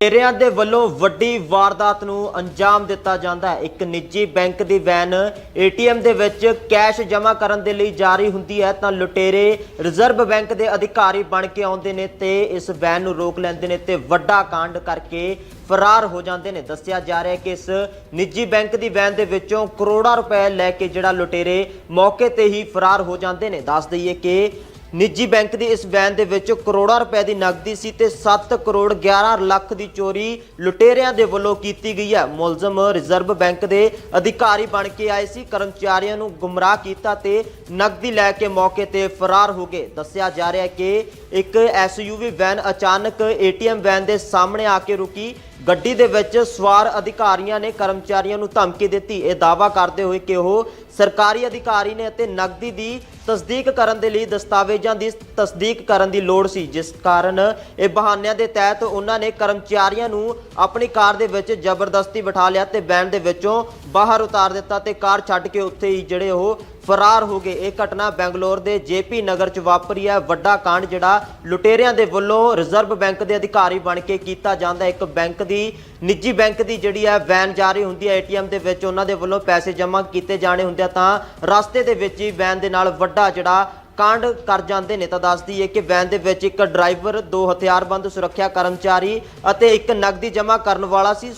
ਲੁਟੇਰਿਆਂ ਦੇ ਵੱਲੋਂ ਵੱਡੀ ਵਾਰਦਾਤ ਨੂੰ ਅੰਜਾਮ ਦਿੱਤਾ ਜਾਂਦਾ ਹੈ। ਇੱਕ ਨਿੱਜੀ ਬੈਂਕ ਦੀ ਵੈਨ ਏਟੀਐਮ ਦੇ ਵਿੱਚ ਕੈਸ਼ ਜਮ੍ਹਾਂ ਕਰਨ ਦੇ ਲਈ ਜਾਰੀ ਹੁੰਦੀ ਹੈ ਤਾਂ ਲੁਟੇਰੇ ਰਿਜ਼ਰਵ ਬੈਂਕ ਦੇ ਅਧਿਕਾਰੀ ਬਣ ਕੇ ਆਉਂਦੇ ਨੇ ਤੇ ਇਸ ਵੈਨ ਨੂੰ ਰੋਕ ਲੈਂਦੇ ਨੇ ਤੇ ਵੱਡਾ ਕਾਂਡ ਕਰਕੇ ਫਰਾਰ ਹੋ ਜਾਂਦੇ ਨੇ। ਦੱਸਿਆ ਜਾ ਰਿਹਾ ਹੈ ਕਿ ਇਸ ਨਿੱਜੀ ਬੈਂਕ ਦੀ ਵੈਨ ਦੇ ਵਿੱਚੋਂ ਕਰੋੜਾਂ ਰੁਪਏ ਲੈ ਕੇ ਜਿਹੜਾ ਲੁਟੇਰੇ ਮੌਕੇ ਤੇ ਹੀ ਫਰਾਰ ਹੋ ਜਾਂਦੇ ਨੇ। ਦੱਸ ਦਈਏ ਕਿ ਨਿੱਜੀ ਬੈਂਕ ਦੀ ਇਸ ਵੈਨ ਦੇ ਵਿੱਚ ਕਰੋੜਾਂ ਰੁਪਏ ਦੀ ਨਕਦੀ ਸੀ ਤੇ 7 ਕਰੋੜ 11 ਲੱਖ ਦੀ ਚੋਰੀ ਲੁਟੇਰਿਆਂ ਦੇ ਵੱਲੋਂ ਕੀਤੀ ਗਈ ਹੈ। ਮੁਲਜ਼ਮ ਰਿਜ਼ਰਵ ਬੈਂਕ ਦੇ ਅਧਿਕਾਰੀ ਬਣ ਕੇ ਆਏ ਸੀ। ਕਰਮਚਾਰੀਆਂ ਨੂੰ ਗੁੰਮਰਾਹ ਕੀਤਾ ਤੇ ਨਕਦੀ ਲੈ ਕੇ ਮੌਕੇ ਤੇ ਫਰਾਰ ਹੋ ਗਏ। ਦੱਸਿਆ ਜਾ ਰਿਹਾ ਹੈ ਕਿ ਇੱਕ ਐਸਯੂਵੀ ਵੈਨ ਅਚਾਨਕ ਏਟੀਐਮ ਵੈਨ ਦੇ ਸਾਹਮਣੇ ਆ ਕੇ ਰੁਕੀ। ਗੱਡੀ ਦੇ ਵਿੱਚ ਸਵਾਰ ਅਧਿਕਾਰੀਆਂ ਨੇ ਕਰਮਚਾਰੀਆਂ ਨੂੰ ਧਮਕੀ ਦਿੱਤੀ। ਇਹ ਦਾਅਵਾ ਕਰਦੇ ਹੋਏ ਕਿ ਉਹ ਸਰਕਾਰੀ ਅਧਿਕਾਰੀ ਨੇ ਅਤੇ ਨਕਦੀ ਦੀ ਤਸਦੀਕ ਕਰਨ ਦੇ ਲਈ ਦਸਤਾਵੇਜ਼ਾਂ ਦੀ ਤਸਦੀਕ ਕਰਨ ਦੀ ਲੋੜ ਸੀ। ਜਿਸ ਕਾਰਨ ਇਹ ਬਹਾਨਿਆਂ ਦੇ ਤਹਿਤ ਉਹਨਾਂ ਨੇ ਕਰਮਚਾਰੀਆਂ ਨੂੰ ਆਪਣੀ ਕਾਰ ਦੇ ਵਿੱਚ ਜ਼ਬਰਦਸਤੀ ਬਿਠਾ ਲਿਆ ਤੇ ਵੈਨ ਦੇ ਵਿੱਚੋਂ ਬਾਹਰ ਉਤਾਰ ਦਿੱਤਾ ਤੇ ਕਾਰ ਛੱਡ ਕੇ ਉੱਥੇ ਹੀ ਜਿਹੜੇ ਉਹ ਫਰਾਰ ਹੋ ਗਏ। ਇਹ ਘਟਨਾ ਬੈਂਗਲੌਰ ਦੇ ਜੇਪੀ ਨਗਰ ਚ ਵਾਪਰੀ ਹੈ। ਵੱਡਾ ਕਾਂਡ ਜਿਹੜਾ ਲੁਟੇਰਿਆਂ ਦੇ ਵੱਲੋਂ ਰਿਜ਼ਰਵ ਬੈਂਕ ਦੇ ਅਧਿਕਾਰੀ ਬਣ ਕੇ ਕੀਤਾ ਜਾਂਦਾ ਇੱਕ ਬੈਂਕ ਦੀ, ਨਿੱਜੀ ਬੈਂਕ ਦੀ ਜਿਹੜੀ ਹੈ ਵੈਨ ਜਾਰੀ ਹੁੰਦੀ ਹੈ। ਏਟੀਐਮ ਦੇ ਵਿੱਚ ਉਹਨਾਂ ਦੇ ਵੱਲੋਂ ਪੈਸੇ ਜਮ੍ਹਾਂ ਕੀਤੇ ਜਾਣੇ ਹੁੰਦੇ ਆ। ਤਾਂ ਰਸਤੇ ਦੇ ਵਿੱਚ ਹੀ ਵੈਨ ਦੇ ਨਾਲ ਵੱਡਾ ਜਿਹੜਾ ਕਾਂਡ ਕਰ ਜਾਂਦੇ ਨੇ। ਤਾਂ ਦੱਸਦੀ ਹੈ ਕਿ ਵੈਨ ਦੇ ਵਿੱਚ ਇੱਕ ਡਰਾਈਵਰ, ਦੋ ਹਥਿਆਰਬੰਦ ਸੁਰੱਖਿਆ ਕਰਮਚਾਰੀ ਅਤੇ ਇੱਕ ਨਕਦੀ ਜਮ੍ਹਾਂ ਕਰਨ ਵਾਲਾ ਸੀ।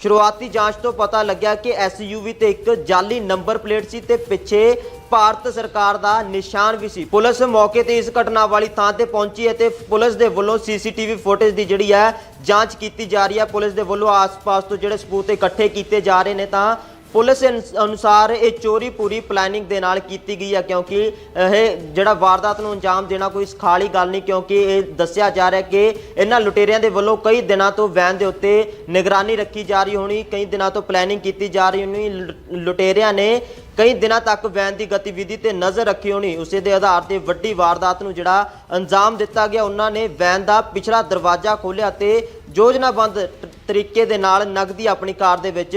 ਸ਼ੁਰੂਆਤੀ ਜਾਂਚ ਤੋਂ ਪਤਾ ਲੱਗਿਆ ਕਿ ਐਸਯੂਵੀ ਤੇ ਇੱਕ ਜਾਲੀ ਨੰਬਰ ਪਲੇਟ ਸੀ ਤੇ ਪਿੱਛੇ ਭਾਰਤ ਸਰਕਾਰ ਦਾ ਨਿਸ਼ਾਨ ਵੀ ਸੀ। ਪੁਲਿਸ ਮੌਕੇ ਤੇ ਇਸ ਘਟਨਾ ਵਾਲੀ ਥਾਂ ਤੇ ਪਹੁੰਚੀ ਹੈ ਤੇ ਪੁਲਿਸ ਦੇ ਵੱਲੋਂ ਸੀਸੀਟੀਵੀ ਫੁਟੇਜ ਦੀ ਜਿਹੜੀ ਹੈ ਜਾਂਚ ਕੀਤੀ ਜਾ ਰਹੀ ਹੈ। ਪੁਲਿਸ ਦੇ ਵੱਲੋਂ ਆਸ-ਪਾਸ ਤੋਂ ਜਿਹੜੇ ਸਬੂਤ ਇਕੱਠੇ ਕੀਤੇ ਜਾ ਰਹੇ ਨੇ ਤਾਂ ਪੁਲਿਸ ਅਨੁਸ- ਅਨੁਸਾਰ ਇਹ ਚੋਰੀ ਪੂਰੀ ਪਲੈਨਿੰਗ ਦੇ ਨਾਲ ਕੀਤੀ ਗਈ ਹੈ, ਕਿਉਂਕਿ ਇਹ ਜਿਹੜਾ ਵਾਰਦਾਤ ਨੂੰ ਅੰਜਾਮ ਦੇਣਾ ਕੋਈ ਸਖਾਲੀ ਗੱਲ ਨਹੀਂ, ਕਿਉਂਕਿ ਇਹ ਦੱਸਿਆ ਜਾ ਰਿਹਾ ਕਿ ਇਹਨਾਂ ਲੁਟੇਰਿਆਂ ਦੇ ਵੱਲੋਂ ਕਈ ਦਿਨਾਂ ਤੋਂ ਵੈਨ ਦੇ ਉੱਤੇ ਨਿਗਰਾਨੀ ਰੱਖੀ ਜਾ ਰਹੀ ਹੋਣੀ, ਕਈ ਦਿਨਾਂ ਤੋਂ ਪਲੈਨਿੰਗ ਕੀਤੀ ਜਾ ਰਹੀ ਹੋਣੀ, ਲੁ- ਲੁਟੇਰਿਆਂ ਨੇ ਕਈ ਦਿਨਾਂ ਤੱਕ ਵੈਨ ਦੀ ਗਤੀਵਿਧੀ ਤੇ ਨਜ਼ਰ ਰੱਖੀ ਹੋਣੀ। ਉਸੇ ਦੇ ਆਧਾਰ ਤੇ ਵੱਡੀ ਵਾਰਦਾਤ ਨੂੰ ਜਿਹੜਾ ਅੰਜਾਮ ਦਿੱਤਾ ਗਿਆ, ਉਹਨਾਂ ਨੇ ਵੈਨ ਦਾ ਪਿਛਲਾ ਦਰਵਾਜ਼ਾ ਖੋਲ੍ਹਿਆ ਤੇ ਯੋਜਨਾਬੰਦ ਤਰੀਕੇ ਦੇ ਨਾਲ ਨਗਦੀ ਆਪਣੀ ਕਾਰ ਦੇ ਵਿੱਚ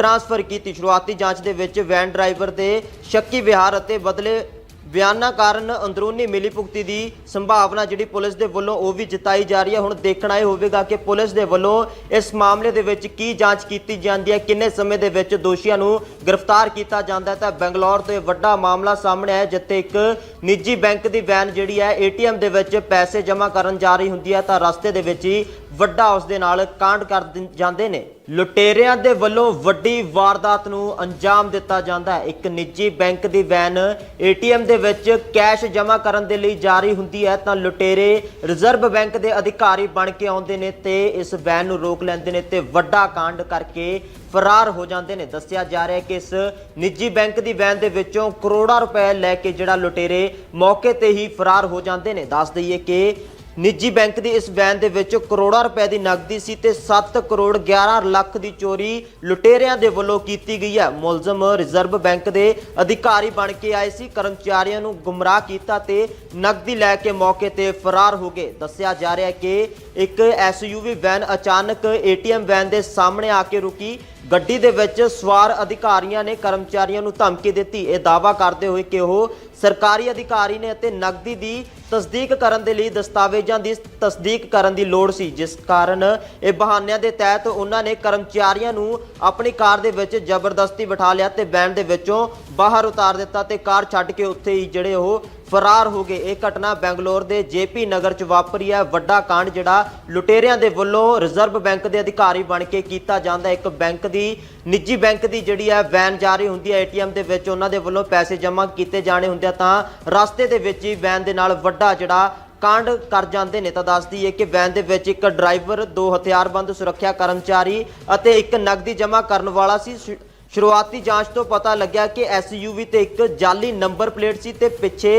ਟਰਾਂਸਫਰ ਕੀਤੀ। ਸ਼ੁਰੂਆਤੀ ਜਾਂਚ ਦੇ ਵਿੱਚ ਵੈਨ ਡਰਾਈਵਰ ਦੇ ਸ਼ੱਕੀ ਵਿਹਾਰ ਅਤੇ ਬਦਲੇ ਬਿਆਨਾਂ ਕਾਰਨ ਅੰਦਰੂਨੀ ਮਿਲੀਭੁਗਤੀ ਦੀ ਸੰਭਾਵਨਾ ਜਿਹੜੀ ਪੁਲਿਸ ਦੇ ਵੱਲੋਂ ਉਹ ਵੀ ਜਤਾਈ ਜਾ ਰਹੀ ਹੈ। ਹੁਣ ਦੇਖਣਾ ਇਹ ਹੋਵੇਗਾ ਕਿ ਪੁਲਿਸ ਦੇ ਵੱਲੋਂ ਇਸ ਮਾਮਲੇ ਦੇ ਵਿੱਚ ਕੀ ਜਾਂਚ ਕੀਤੀ ਜਾਂਦੀ ਹੈ। ਕਿੰਨੇ ਸਮੇਂ ਦੇ ਵਿੱਚ ਦੋਸ਼ੀਆਂ ਨੂੰ ਗ੍ਰਿਫਤਾਰ ਕੀਤਾ ਜਾਂਦਾ ਹੈ ਤਾਂ ਬੰਗਲੌਰ ਤੋਂ ਇਹ ਵੱਡਾ ਮਾਮਲਾ ਸਾਹਮਣੇ ਆਇਆ, ਜਿੱਥੇ ਇੱਕ ਨਿੱਜੀ ਬੈਂਕ ਦੀ ਵੈਨ ਜਿਹੜੀ ਹੈ, ਏਟੀਐਮ ਦੇ ਵਿੱਚ ਪੈਸੇ ਜਮ੍ਹਾਂ ਕਰਨ ਜਾ ਰਹੀ ਹੁੰਦੀ ਹੈ ਤਾਂ ਰਸਤੇ ਦੇ ਵਿੱਚ ਹੀ ਵੱਡਾ ਉਸ ਦੇ ਨਾਲ ਕਾਂਡ ਕਰ ਦਿੰ- ਜਾਂਦੇ ਨੇ। ਲੁਟੇਰਿਆਂ ਦੇ ਵੱਲੋਂ ਵੱਡੀ ਵਾਰਦਾਤ ਨੂੰ ਅੰਜਾਮ ਦਿੱਤਾ ਜਾਂਦਾ ਹੈ। ਇੱਕ ਨਿੱਜੀ ਬੈਂਕ ਦੀ ਵੈਨ ਏਟੀਐਮ ਦੇ ਵਿੱਚ ਕੈਸ਼ ਜਮ੍ਹਾਂ ਕਰਨ ਦੇ ਲਈ ਜਾਰੀ ਹੁੰਦੀ ਹੈ ਤਾਂ ਲੁਟੇਰੇ ਰਿਜ਼ਰਵ ਬੈਂਕ ਦੇ ਅਧਿਕਾਰੀ ਬਣ ਕੇ ਆਉਂਦੇ ਨੇ ਤੇ ਇਸ ਵੈਨ ਨੂੰ ਰੋਕ ਲੈਂਦੇ ਨੇ ਤੇ ਵੱਡਾ ਕਾਂਡ ਕਰਕੇ ਫਰਾਰ ਹੋ ਜਾਂਦੇ ਨੇ। ਦੱਸਿਆ ਜਾ ਰਿਹਾ ਹੈ ਕਿ ਇਸ ਨਿੱਜੀ ਬੈਂਕ ਦੀ ਵੈਨ ਦੇ ਵਿੱਚੋਂ ਕਰੋੜਾਂ ਰੁਪਏ ਲੈ ਕੇ ਜਿਹੜਾ ਲੁਟੇਰੇ ਮੌਕੇ ਤੇ ਹੀ ਫਰਾਰ ਹੋ ਜਾਂਦੇ ਨੇ। ਦੱਸ ਦਈਏ ਕਿ ਨਿੱਜੀ ਬੈਂਕ ਦੀ ਇਸ ਵੈਨ ਦੇ ਵਿੱਚ ਕਰੋੜਾਂ ਰੁਪਏ ਦੀ ਨਕਦੀ ਸੀ ਤੇ 7 ਕਰੋੜ 11 ਲੱਖ ਦੀ ਚੋਰੀ ਲੁਟੇਰਿਆਂ ਦੇ ਵੱਲੋਂ ਕੀਤੀ ਗਈ ਹੈ। ਮੁਲਜ਼ਮ ਰਿਜ਼ਰਵ ਬੈਂਕ ਦੇ ਅਧਿਕਾਰੀ ਬਣ ਕੇ ਆਏ ਸੀ। ਕਰਮਚਾਰੀਆਂ ਨੂੰ ਗੁੰਮਰਾਹ ਕੀਤਾ ਤੇ ਨਕਦੀ ਲੈ ਕੇ ਮੌਕੇ ਤੇ ਫਰਾਰ ਹੋ ਗਏ। ਦੱਸਿਆ ਜਾ ਰਿਹਾ ਹੈ ਕਿ ਇੱਕ ਐਸਯੂਵੀ ਵੈਨ ਅਚਾਨਕ ਏਟੀਐਮ ਵੈਨ ਦੇ ਸਾਹਮਣੇ ਆ ਕੇ ਰੁਕੀ। ਗੱਡੀ ਦੇ ਵਿੱਚ ਸਵਾਰ ਅਧਿਕਾਰੀਆਂ ਨੇ ਕਰਮਚਾਰੀਆਂ ਨੂੰ ਧਮਕੀ ਦਿੱਤੀ। ਇਹ ਦਾਅਵਾ ਕਰਦੇ ਹੋਏ ਕਿ ਉਹ ਸਰਕਾਰੀ ਅਧਿਕਾਰੀ ਨੇ ਅਤੇ ਨਕਦੀ ਦੀ ਤਸਦੀਕ ਕਰਨ ਦੇ ਲਈ ਦਸਤਾਵੇਜ਼ਾਂ ਦੀ ਤਸਦੀਕ ਕਰਨ ਦੀ ਲੋੜ ਸੀ। ਜਿਸ ਕਾਰਨ ਇਹ ਬਹਾਨਿਆਂ ਦੇ ਤਹਿਤ ਉਹਨਾਂ ਨੇ ਕਰਮਚਾਰੀਆਂ ਨੂੰ ਆਪਣੀ ਕਾਰ ਦੇ ਵਿੱਚ ਜ਼ਬਰਦਸਤੀ ਬਿਠਾ ਲਿਆ ਤੇ ਵੈਨ ਦੇ ਵਿੱਚੋਂ ਬਾਹਰ ਉਤਾਰ ਦਿੱਤਾ ਤੇ ਕਾਰ ਛੱਡ ਕੇ ਉੱਥੇ ਹੀ ਜਿਹੜੇ ਉਹ ਫਰਾਰ ਹੋ ਗਏ। ਇਹ ਘਟਨਾ ਬੈਂਗਲੌਰ ਦੇ ਜੇਪੀ ਨਗਰ ਚ ਵਾਪਰੀ ਹੈ। ਵੱਡਾ ਕਾਂਡ ਜਿਹੜਾ ਲੁਟੇਰਿਆਂ ਦੇ ਵੱਲੋਂ ਰਿਜ਼ਰਵ ਬੈਂਕ ਦੇ ਅਧਿਕਾਰੀ ਬਣ ਕੇ ਕੀਤਾ ਜਾਂਦਾ ਇੱਕ ਬੈਂਕ ਦੀ, ਨਿੱਜੀ ਬੈਂਕ ਦੀ ਜਿਹੜੀ ਹੈ ਵੈਨ ਜਾਰੀ ਹੁੰਦੀ ਹੈ। ਏਟੀਐਮ ਦੇ ਵਿੱਚ ਉਹਨਾਂ ਦੇ ਵੱਲੋਂ ਪੈਸੇ ਜਮ੍ਹਾਂ ਕੀਤੇ ਜਾਣੇ ਹੁੰਦੇ ਆ। ਤਾਂ ਰਸਤੇ ਦੇ ਵਿੱਚ ਹੀ ਵੈਨ ਦੇ ਨਾਲ ਵੱਡਾ ਜਿਹੜਾ ਕਾਂਡ ਕਰ ਜਾਂਦੇ ਨੇ। ਤਾਂ ਦੱਸਦੀ ਹੈ ਕਿ ਵੈਨ ਦੇ ਵਿੱਚ ਇੱਕ ਡਰਾਈਵਰ, ਦੋ ਹਥਿਆਰਬੰਦ ਸੁਰੱਖਿਆ ਕਰਮਚਾਰੀ ਅਤੇ ਇੱਕ ਨਕਦੀ ਜਮ੍ਹਾਂ ਕਰਨ ਵਾਲਾ ਸੀ। ਸ਼ੁਰੂਆਤੀ ਜਾਂਚ ਤੋਂ ਪਤਾ ਲੱਗਿਆ ਕਿ ਐਸਯੂਵੀ ਤੇ ਇੱਕ ਜਾਲੀ ਨੰਬਰ ਪਲੇਟ ਸੀ ਤੇ ਪਿੱਛੇ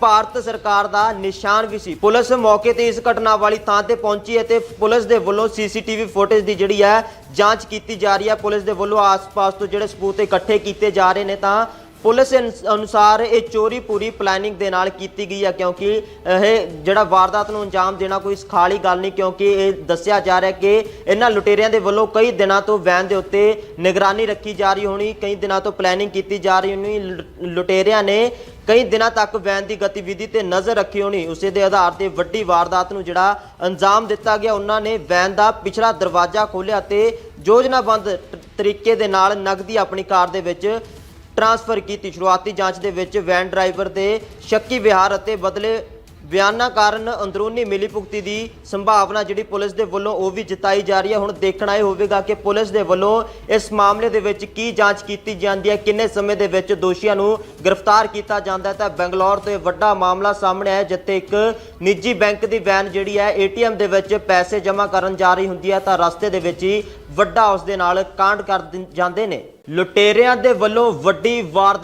ਭਾਰਤ ਸਰਕਾਰ ਦਾ ਨਿਸ਼ਾਨ ਵੀ ਸੀ। ਪੁਲਿਸ ਮੌਕੇ ਤੇ ਇਸ ਘਟਨਾ ਵਾਲੀ ਥਾਂ ਤੇ ਪਹੁੰਚੀ ਹੈ ਤੇ ਪੁਲਿਸ ਦੇ ਵੱਲੋਂ ਸੀਸੀਟੀਵੀ ਫੁਟੇਜ ਦੀ ਜਿਹੜੀ ਹੈ ਜਾਂਚ ਕੀਤੀ ਜਾ ਰਹੀ ਹੈ। ਪੁਲਿਸ ਦੇ ਵੱਲੋਂ ਆਸ-ਪਾਸ ਤੋਂ ਜਿਹੜੇ ਸਬੂਤ ਇਕੱਠੇ ਕੀਤੇ ਜਾ ਰਹੇ ਨੇ ਤਾਂ ਪੁਲਿਸ ਅਨੁਸ- ਅਨੁਸਾਰ ਇਹ ਚੋਰੀ ਪੂਰੀ ਪਲੈਨਿੰਗ ਦੇ ਨਾਲ ਕੀਤੀ ਗਈ ਹੈ, ਕਿਉਂਕਿ ਇਹ ਜਿਹੜਾ ਵਾਰਦਾਤ ਨੂੰ ਅੰਜਾਮ ਦੇਣਾ ਕੋਈ ਸਖਾਲੀ ਗੱਲ ਨਹੀਂ, ਕਿਉਂਕਿ ਇਹ ਦੱਸਿਆ ਜਾ ਰਿਹਾ ਕਿ ਇਹਨਾਂ ਲੁਟੇਰਿਆਂ ਦੇ ਵੱਲੋਂ ਕਈ ਦਿਨਾਂ ਤੋਂ ਵੈਨ ਦੇ ਉੱਤੇ ਨਿਗਰਾਨੀ ਰੱਖੀ ਜਾ ਰਹੀ ਹੋਣੀ, ਕਈ ਦਿਨਾਂ ਤੋਂ ਪਲੈਨਿੰਗ ਕੀਤੀ ਜਾ ਰਹੀ ਹੋਣੀ, ਲੁ- ਲੁਟੇਰਿਆਂ ਨੇ ਕਈ ਦਿਨਾਂ ਤੱਕ ਵੈਨ ਦੀ ਗਤੀਵਿਧੀ ਤੇ ਨਜ਼ਰ ਰੱਖੀ ਹੋਣੀ। ਉਸੇ ਦੇ ਆਧਾਰ ਤੇ ਵੱਡੀ ਵਾਰਦਾਤ ਨੂੰ ਜਿਹੜਾ ਅੰਜਾਮ ਦਿੱਤਾ ਗਿਆ, ਉਹਨਾਂ ਨੇ ਵੈਨ ਦਾ ਪਿਛਲਾ ਦਰਵਾਜ਼ਾ ਖੋਲ੍ਹਿਆ ਤੇ ਯੋਜਨਾਬੰਦ ਤਰੀਕੇ ਦੇ ਨਾਲ ਨਗਦੀ ਆਪਣੀ ਕਾਰ ਦੇ ਵਿੱਚ ਟਰਾਂਸਫਰ ਕੀਤੀ। ਸ਼ੁਰੂਆਤੀ ਜਾਂਚ ਦੇ ਵਿੱਚ ਵੈਨ ਡਰਾਈਵਰ ਦੇ ਸ਼ੱਕੀ ਵਿਹਾਰ ਅਤੇ ਬਦਲੇ ਬਿਆਨਾਂ ਕਾਰਨ ਅੰਦਰੂਨੀ ਮਿਲੀਭੁਗਤੀ ਦੀ ਸੰਭਾਵਨਾ ਜਿਹੜੀ ਪੁਲਿਸ ਦੇ ਵੱਲੋਂ ਉਹ ਵੀ ਜਤਾਈ ਜਾ ਰਹੀ ਹੈ। ਹੁਣ ਦੇਖਣਾ ਇਹ ਹੋਵੇਗਾ ਕਿ ਪੁਲਿਸ ਦੇ ਵੱਲੋਂ ਇਸ ਮਾਮਲੇ ਦੇ ਵਿੱਚ ਕੀ ਜਾਂਚ ਕੀਤੀ ਜਾਂਦੀ ਹੈ। ਕਿੰਨੇ ਸਮੇਂ ਦੇ ਵਿੱਚ ਦੋਸ਼ੀਆਂ ਨੂੰ ਗ੍ਰਿਫਤਾਰ ਕੀਤਾ ਜਾਂਦਾ ਹੈ ਤਾਂ ਬੰਗਲੌਰ ਤੋਂ ਇਹ ਵੱਡਾ ਮਾਮਲਾ ਸਾਹਮਣੇ ਆਇਆ, ਜਿੱਥੇ ਇੱਕ ਨਿੱਜੀ ਬੈਂਕ ਦੀ ਵੈਨ ਜਿਹੜੀ ਹੈ, ਏਟੀਐਮ ਦੇ ਵਿੱਚ ਪੈਸੇ ਜਮ੍ਹਾਂ ਕਰਨ ਜਾ ਰਹੀ ਹੁੰਦੀ ਹੈ ਤਾਂ ਰਸਤੇ ਦੇ ਵਿੱਚ ਹੀ ਵੱਡਾ ਉਸ ਦੇ ਨਾਲ ਕਾਂਡ ਕਰ ਦਿੰ- ਜਾਂਦੇ ਨੇ। ਲੁਟੇਰਿਆਂ ਦੇ ਵੱਲੋਂ ਵੱਡੀ ਵਾਰ